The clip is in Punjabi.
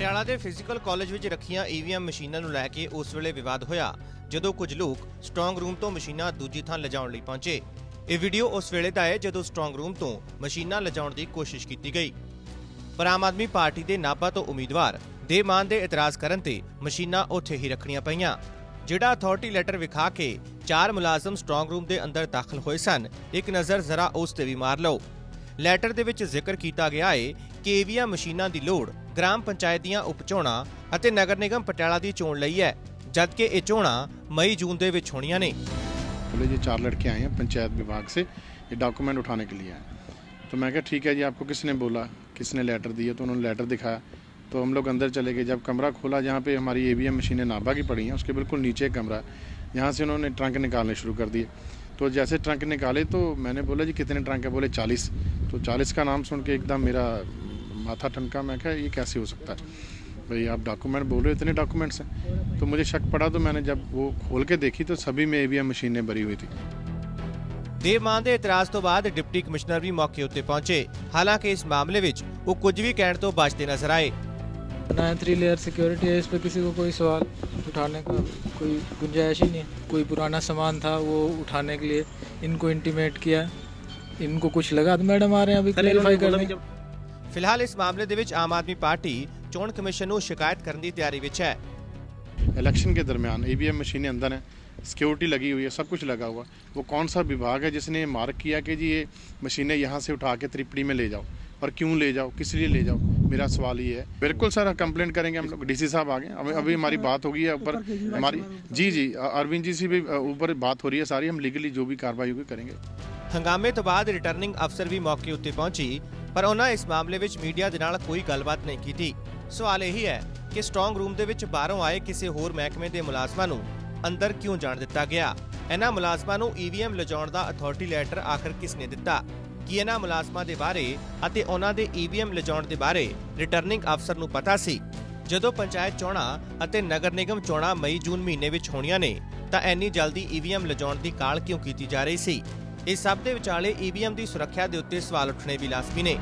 ਪਟਿਆਲਾ ਦੇ ਫਿਜ਼ੀਕਲ ਕਾਲਜ ਵਿੱਚ ਰੱਖੀਆਂ ਈਵੀਐਮ ਮਸ਼ੀਨਾਂ ਨੂੰ ਲੈ ਕੇ ਉਸ ਵੇਲੇ ਵਿਵਾਦ ਹੋਇਆ, ਜਦੋਂ ਕੁਝ ਲੋਕ ਸਟਰੋਂਗ ਰੂਮ ਤੋਂ ਮਸ਼ੀਨਾਂ ਦੂਜੀ ਥਾਂ ਲਿਜਾਉਣ ਲਈ ਪਹੁੰਚੇ। ਇਹ ਵੀਡੀਓ ਉਸ ਵੇਲੇ ਦਾ ਹੈ ਜਦੋਂ ਸਟਰੋਂਗ ਰੂਮ ਤੋਂ ਮਸ਼ੀਨਾਂ ਲਿਜਾਉਣ ਦੀ ਕੋਸ਼ਿਸ਼ ਕੀਤੀ ਗਈ। ਪਰ ਆਮ ਆਦਮੀ ਪਾਰਟੀ ਦੇ ਨਾਭਾ ਤੋਂ ਉਮੀਦਵਾਰ ਦੇ ਮਾਨ ਦੇ ਇਤਰਾਜ਼ ਕਰਨ ਤੇ ਮਸ਼ੀਨਾਂ ਉੱਥੇ ਹੀ ਰੱਖਣੀਆਂ ਪਈਆਂ, ਜਿਹੜਾ ਅਥਾਰਟੀ ਲੈਟਰ ਵਿਖਾ ਕੇ ਚਾਰ ਮੁਲਾਜ਼ਮ ਸਟਰੋਂਗ ਰੂਮ ਦੇ ਅੰਦਰ ਦਾਖਲ ਹੋਏ ਸਨ। ਇੱਕ ਨਜ਼ਰ ਜ਼ਰਾ ਉਸ ਤੇ ਵੀ ਮਾਰ ਲਓ। ਲੈਟਰ ਦੇ ਵਿੱਚ ਜ਼ਿਕਰ ਕੀਤਾ ਗਿਆ ਹੈ ਕਿ ਈਵੀਐਮ ਮਸ਼ੀਨਾਂ ਦੀ ਲੋੜ ਗ੍ਰਾਮ ਪੰਚਾਇਤ ਦੀਆਂ ਉਪਚੋਣਾਂ ਅਤੇ ਨਗਰ ਨਿਗਮ ਪਟਿਆਲਾ ਦੀ ਚੋਣ ਲਈ ਹੈ ਜਦਕਿ ਇਹ ਚੋਣਾਂ ਮਈ ਜੂਨ ਦੇ ਵਿੱਚ ਹੋਣੀਆਂ ਨੇ बोले जी चार लड़के आए हैं पंचायत विभाग से ये डॉक्यूमेंट उठाने के लिए आए तो मैं कहा ठीक है जी आपको किसने बोला किसने लेटर दिया तो उन्होंने लेटर दिखाया तो हम लोग अंदर चले गए जब कमरा खोला जहाँ पे हमारी ए मशीनें नाभा की पड़ी हैं उसके बिल्कुल नीचे एक कमरा है यहाँ से उन्होंने ट्रंक निकालने शुरू कर दिए तो जैसे ट्रंक निकाले तो मैंने बोला जी कितने ट्रंक है बोले चालीस तो चालीस का नाम सुन के एकदम मेरा माथा ठनका मैं कहा ये कैसे हो सकता है भाई आप डॉक्यूमेंट बोल रहे हो इतने डॉक्यूमेंट्स हैं तो मुझे शक पड़ा तो मैंने जब वो खोल के देखी तो सभी में ए मशीनें भरी हुई थी ਦੇਵ ਮਾਨ ਦੇ ਇਤਰਾਜ਼ ਤੋਂ ਬਾਅਦ ਡਿਪਟੀ ਕਮਿਸ਼ਨਰ ਵੀ ਮੌਕੇ ਉੱਤੇ ਪਹੁੰਚੇ ਹਾਲਾਂਕਿ ਇਸ ਮਾਮਲੇ ਵਿੱਚ ਉਹ ਕੁਝ ਵੀ ਕਹਿਣ ਤੋਂ ਬਚਦੇ ਨਜ਼ਰ ਆਏ बनाए थ्री लेयर सिक्योरिटी है इस पर किसी को कोई सवाल उठाने का कोई गुंजाइश ही नहीं है कोई पुराना सामान था वो उठाने के लिए इनको इंटीमेट किया इनको कुछ लगा तो मैडम आ रहे हैं अभी क्लैरिफाई करने ਫਿਲਹਾਲ ਇਸ ਮਾਮਲੇ ਦੇ ਵਿੱਚ ਆਮ ਆਦਮੀ ਪਾਰਟੀ ਚੋਣ ਕਮਿਸ਼ਨ ਨੂੰ ਸ਼ਿਕਾਇਤ ਕਰਨ ਦੀ ਤਿਆਰੀ ਵਿੱਚ ਹੈ इलेक्शन के दरमियान ई मशीनें अंदर हैं सिक्योरिटी लगी हुई है सब कुछ लगा हुआ वो कौन सा विभाग है जिसने ये मार्क किया कि जी ये मशीनें यहाँ से उठा के त्रिपड़ी में ले जाओ और क्यों ले जाओ किस लिए ले जाओ मेरा सवाल ये है बिल्कुल सर कंप्लेंट करेंगे हम लोग डीसी साहब आ गए अभी अभी हमारी बात होगी है ऊपर हमारी जी जी अरविंद जी से भी अ, ऊपर बात हो रही है सारी हम लीगली जो भी कार्रवाई होगी करेंगे ਹੰਗਾਮੇ ਤੋਂ ਬਾਅਦ ਰਿਟਰਨਿੰਗ ਅਫਸਰ ਵੀ ਮੌਕੇ ਉੱਤੇ ਪਹੁੰਚੀ ਪਰ ਉਹਨਾਂ ਇਸ ਮਾਮਲੇ ਵਿੱਚ ਮੀਡੀਆ ਦੇ ਨਾਲ ਕੋਈ ਗੱਲਬਾਤ ਨਹੀਂ ਕੀਤੀ ਸਵਾਲ ਇਹ ਹੈ ਕਿ ਸਟਰੋਂਗ ਰੂਮ ਦੇ ਵਿੱਚ ਬਾਹਰੋਂ ਆਏ ਕਿਸੇ ਹੋਰ ਮਹਿਕਮੇ ਦੇ ਮੁਲਾਜ਼ਮਾਂ ਨੂੰ ਅੰਦਰ ਕਿਉਂ ਜਾਣ ਦਿੱਤਾ ਗਿਆ ਇਹਨਾਂ ਮੁਲਾਜ਼ਮਾਂ ਨੂੰ ਈਵੀਐਮ ਲਿਜਾਉਣ ਦਾ ਅਥਾਰਟੀ ਲੈਟਰ ਆਖਰ ਕਿਸ ਨੇ ਦਿੱਤਾ ਕੀ ਇਹਨਾਂ ਮੁਲਾਜ਼ਮਾਂ ਦੇ ਬਾਰੇ ਅਤੇ ਉਹਨਾਂ ਦੇ ਈਵੀਐਮ ਲਿਜਾਉਣ ਦੇ ਬਾਰੇ ਰਿਟਰਨਿੰਗ ਅਫਸਰ ਨੂੰ ਪਤਾ ਸੀ। ਜਦੋਂ ਪੰਚਾਇਤ ਚੋਣਾਂ ਅਤੇ ਨਗਰ ਨਿਗਮ ਚੋਣਾਂ ਮਈ ਜੂਨ ਮਹੀਨੇ ਵਿੱਚ ਹੋਣੀਆਂ ਨੇ, ਤਾਂ ਇੰਨੀ ਜਲਦੀ ਈਵੀਐਮ ਲਿਜਾਉਣ ਦੀ ਕਾਲ ਕਿਉਂ ਕੀਤੀ ਜਾ ਰਹੀ ਸੀ? ਇਸ ਸਭ ਦੇ ਵਿਚਾਲੇ ਈਵੀਐਮ ਦੀ ਸੁਰੱਖਿਆ ਦੇ ਉੱਤੇ ਸਵਾਲ ਉੱਠਣੇ ਵੀ ਲਾਜ਼ਮੀ ਨੇ।